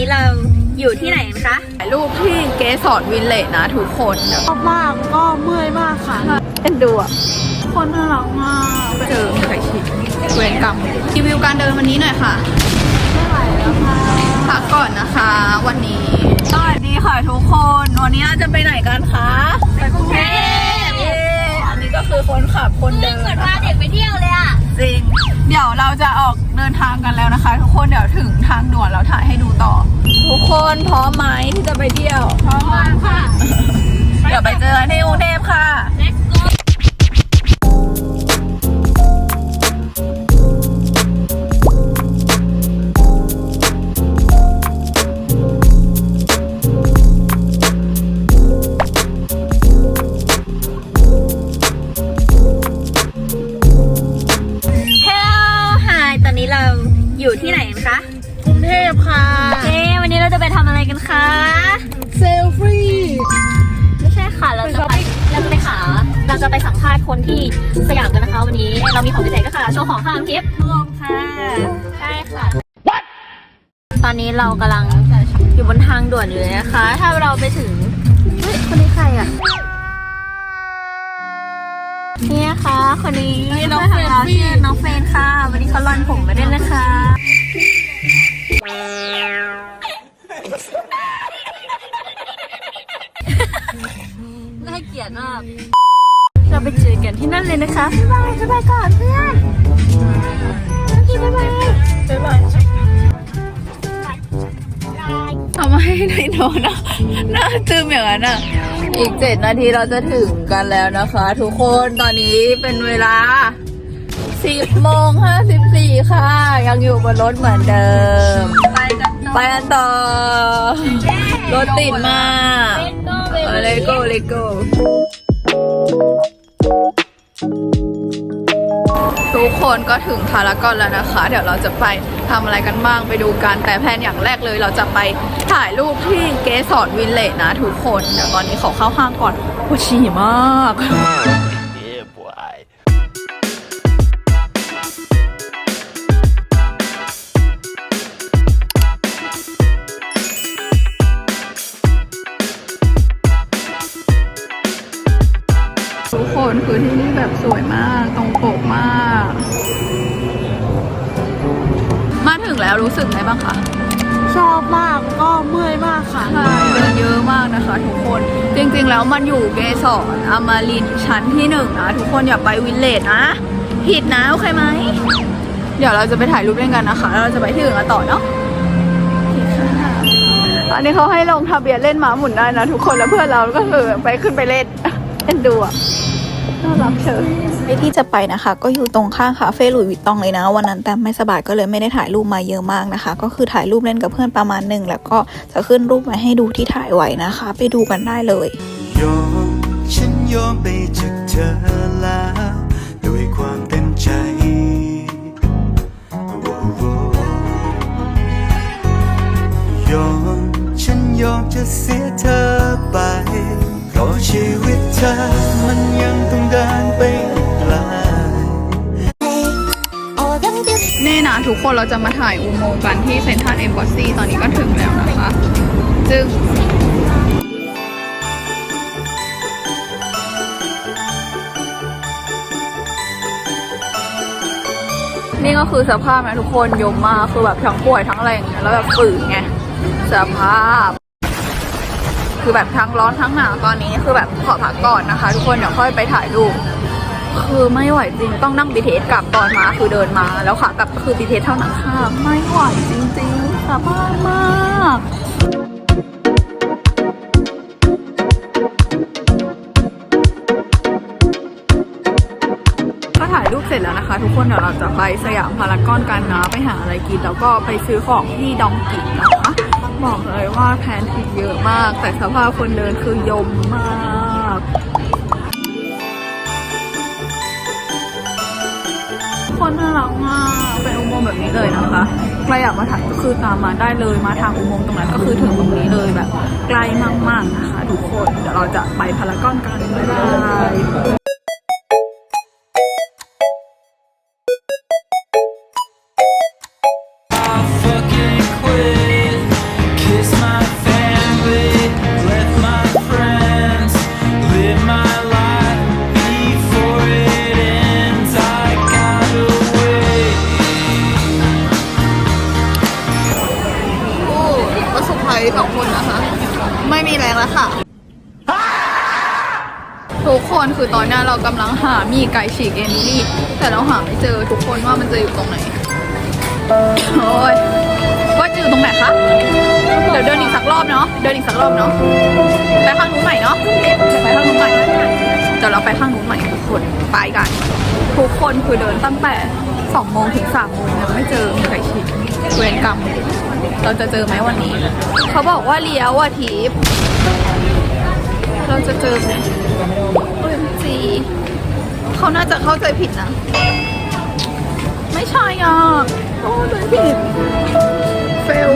นี้เราอยู่ที่ไหนคะถ่ายรูปที่เกสรวินเลจนะทุกคนเดี๋ยวชอบมากก็เมื่อยมากค่ะเอ็นดูอะคนน่ารักมากเจอไข่ฉีกเวรกรรมรีวิวการเดินวันนี้หน่อยค่ะไม่ไหวแล้วค่ะพักก่อนนะคะ วันนี้สวัสดีค่ะทุกคน วันนี้เราจะไปไหนกันคะ ไปกรุงเทพเย้อันนี้ก็ คือคนขับคนเดินเหมือนว่าเด็กไปเที่ยวเลยอะจริง เดี๋ยวเราจะออกเดินทางกันแล้วนะคะ ทุกคนเดี๋ยวถึงทางด่วนเราถ่ายให้ดูต่อ ทุกคนพร้อมไหมที่จะไปเที่ยว พร้อมค่ะ เดี๋ยวไปเจอกันที่กรุงเทพค่ะ จะไปสัมภาษณ์คนที่สยามกันนะคะวันนี้ เรามีของพิเศษก็ค่ะโชว์ของข้างคลิปรวมค่ะใช่ค่ะ ตอนนี้เรากำลังอยู่บนทางด่วนอยู่เลยนะคะ ถ้าเราไปถึงเฮ้ยคนนี้ใครอะนี่นะคะคนนี้น้องเฟรนชื่อน้องเฟรนค่ะ วันนี้เขาลอนผมมาด้วยนะคะน่าเกลียดมากเราไปเจอ กันที่นั่นเลยนะคะบ๊ายบายบ๊ายบายก่อนเพื่อนน้องกีบ๊ายบายบ๊ายบายทำให้ในโนนะหน้าตึมอย่างนั้นอะ อีกเจ็ดนาทีเราจะถึงกันแล้วนะคะ ทุกคนตอนนี้เป็นเวลาสิบโมงห้าสิบสี่ค่ะ ยังอยู่บนรถเหมือนเดิม ไปกันต่อไปกันต่อรถติดมากเลโก้เลโก้ ทุกคนก็ถึงพารากอนแล้วนะคะ เดี๋ยวเราจะไปทำอะไรกันบ้างไปดูกัน แต่แพนอย่างแรกเลย เราจะไปถ่ายรูปที่เกสรวินเลจนะทุกคน เดี๋ยวตอนนี้ขอเข้าห้างก่อนปวดฉี่มากทุกคนคือที่นี่แบบสวยมาก รู้สึกไงบ้างคะชอบมากก็เมื่อยมากค่ะใช่เดินเยอะมากนะคะ ทุกคน จริงๆ แล้วมันอยู่เกสรอมารินทร์ชั้นที่หนึ่งนะ ทุกคนอย่าไปวินเลจนะ ผิดนะโอเคไหม เดี๋ยวเราจะไปถ่ายรูปเล่นกันนะคะแล้วเราจะไปที่อื่นกันต่อเนาะโอเคค่ะอันนี้เขาให้ลงทะเบียนเล่นหมาหมุนได้นะทุกคนแล้วเพื่อนเราก็คือไปขึ้นไปเล่นเอ็นดูอะ น่ารักเชิญที่จะไปนะคะ ก็อยู่ตรงข้างคาเฟ่หลุยส์วิตตองเลยนะ วันนั้นแต่ไม่สบายก็เลยไม่ได้ถ่ายรูปมาเยอะมากนะคะ ก็คือถ่ายรูปเล่นกับเพื่อนประมาณหนึ่งแล้วก็จะขึ้นรูปมาให้ดูที่ถ่ายไว้นะคะ ไปดูกันได้เลยยอมฉันยอมไปจากเธอแล้วด้วยความเต็มใจโอ้โหยอมฉันยอมจะเสียเธอไปเพราะ ชีวิตเธอ มันยังต้องเดินไปไกลนี่นะทุกคนเราจะมาถ่ายอุโมงค์กันที่เซนทรัลเอมบอสซีตอนนี้ก็ถึงแล้วนะคะซึ่งนี่ก็คือสภาพนะทุกคนยมมาคือแบบทั้งป่วยทั้งอะไรอย่างเงี้ยแล้วแบบฝืนไงสภาพ คือแบบทั้งร้อนทั้งหนาวตอนนี้คือแบบขอพักก่อนนะคะ ทุกคนเดี๋ยวค่อยไปถ่ายรูปคือไม่ไหวจริงต้องนั่ง BTS กลับตอนมาคือเดินมาแล้วขากลับคือ BTS เท่านั้นค่ะ ไม่ไหวจริงๆสบามากก็ถ่ายรูปเสร็จแล้วนะคะ ทุกคนเดี๋ยวเราจะไปสยามพารากอนกันนะ ไปหาอะไรกินแล้วก็ไปซื้อของที่ดองกินะคะ บอกเลยว่าแพนทิกเยอะมาก แต่สภาพคนเดินคือยมมากคนน่ารักมากเป็นอุโมงค์แบบนี้เลยนะคะใครอยากมาถ่ายก็คือตามมาได้เลยมาทางอุโมงค์ตรงนั้นก็คือถึงตรงนี้เลยแบบใกล้มากๆนะคะทุกคนเดี๋ยวเราจะไปพารากอนกันบ๊ายบาย ทุกคนคือตอนนี้เรากำลังหามีไก่ฉีกเอมิลี่แต่เราหาไม่เจอทุกคนว่ามันจะอยู่ตรงไหนโอ้ยว่าจะอยู่ตรงไหนคะเดี๋ยวเดินอีกสักรอบเนาะเดินอีกสักรอบเนาะไปข้างนู้นใหม่เนาะไปข้างนู้นใหม่เดี๋ยวเราไปข้างนู้นใหม่ทุกคนไปกัน ทุกคนคือเดินตั้งแต่สองโมงถึงสามโมงยังไม่เจอมีไก่ฉีกเวรกรรมเราจะเจอไหมวันนี้ เขาบอกว่าเลี้ยวอะทิพย์ เราจะเจอไหมเอ็มจีเขาน่าจะเข้าใจผิดนะ ไม่ใช่อะโอ้เลยผิดเฟล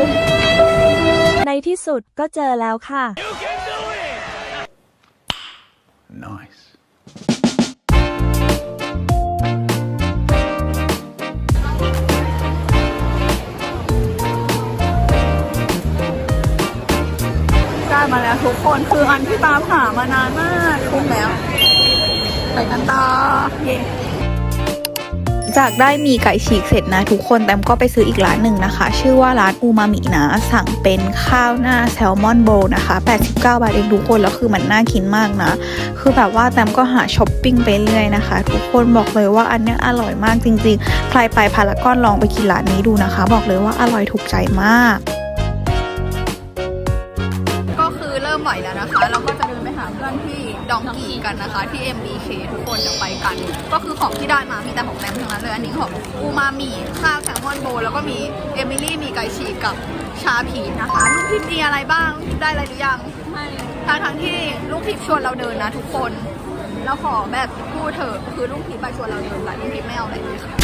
ในที่สุดก็เจอแล้วค่ะ Nice คนคืออันที่ตามหามานานมากคุ้มแล้วไปกันต่อเย้จากได้มีไก่ฉีกเสร็จนะทุกคนแตมก็ไปซื้ออีกร้านหนึ่งนะคะ ชื่อว่าร้านอูมามินะสั่งเป็นข้าวหน้าแซลมอนโบนะคะ 89 บาทเองทุกคนแล้วคือมันน่ากินมากนะ คือแบบว่าแตมก็หาช้อปปิ้งไปเรื่อยนะคะ ทุกคนบอกเลยว่าอันนี้อร่อยมากจริงๆ ใครไปพารากอนลองไปกินร้านนี้ดูนะคะ บอกเลยว่าอร่อยถูกใจมาก คือเริ่มไหวแล้วนะคะ เราก็จะเดินไปหาเพื่อนที่ดองกีกันนะคะ ที่ MBK ทุกคนจะไปกัน ก็คือของที่ได้มามีแต่ของแตมทั้งนั้นเลย อันนี้ของอูมามิข้าวแซลมอนโบว์แล้วก็มีเอมิลี่มีไก่ฉีกกับชาผีนะคะ ลูกทิพย์มีอะไรบ้างลูกทิพย์ได้อะไรหรือยังไม่ทั้งทั้งๆที่ลูกทิพย์ชวนเราเดินนะทุกคนเราขอแบบพูดเถอะคือลูกทิพย์ไปชวนเราเดินแต่ลูกทิพย์ไม่เอาอะไรเลยค่ะ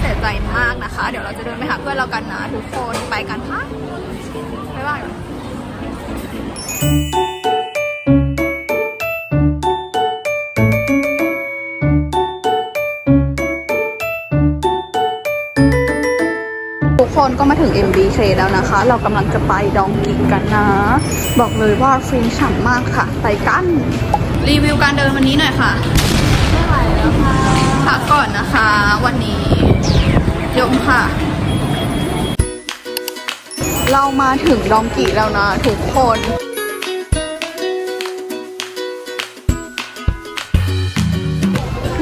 เสียใจมากนะคะ เดี๋ยวเราจะเดินไปหาเพื่อนเรากันนะทุกคนไปกันค่ะบ๊ายบาย ทุกคนก็มาถึง MBK แล้วนะคะ เรากำลังจะไปดองกินกันนะ บอกเลยว่าฟินฉ่ำมากค่ะ ไปกัน รีวิวการเดินวันนี้หน่อยค่ะไม่ไหวแล้วค่ะพักก่อนนะคะ วันนี้ยมค่ะ เรามาถึงดองกีแล้วนะ ทุกคน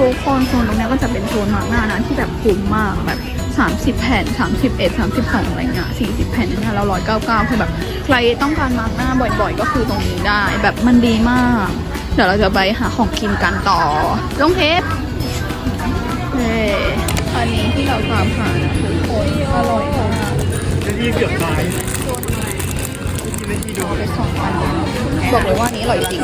ทุกคนโซนตรงเนี้ยก็จะเป็นโซนมาม่านะที่แบบคุ้มมากแบบ 30 แผ่น 31 32อะไรเงี้ย40 แผ่นเนี่ยเรา199คือแบบใครต้องการมาม่าบ่อยๆ ก็คือตรงนี้ได้ แบบมันดีมาก เดี๋ยวเราจะไปหาของกินกันต่อลงเทปเฮ้อันนี้ที่เราตามหานะทุกคนอร่อยมากจะยี่เกือบตายไปสองพันบอกเลยว่าอันนี้อร่อยจริง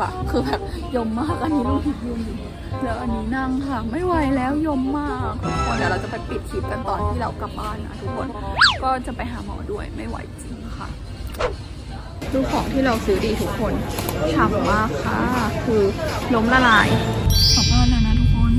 ค่ะ คือแบบยมมากอันนี้ลูกทิพย์ยืนแล้วอันนี้นั่งค่ะ ไม่ไหวแล้วยมมากทุกคนเดี๋ยวเราจะไปปิดคลิปกันตอนที่เรากลับบ้านนะทุกคน ก็จะไปหาหมอด้วยไม่ไหวจริงค่ะดูของที่เราซื้อดีทุกคนฉ่ำมากค่ะ คือล้มละลายกลับบ้านแล้วนะทุกคน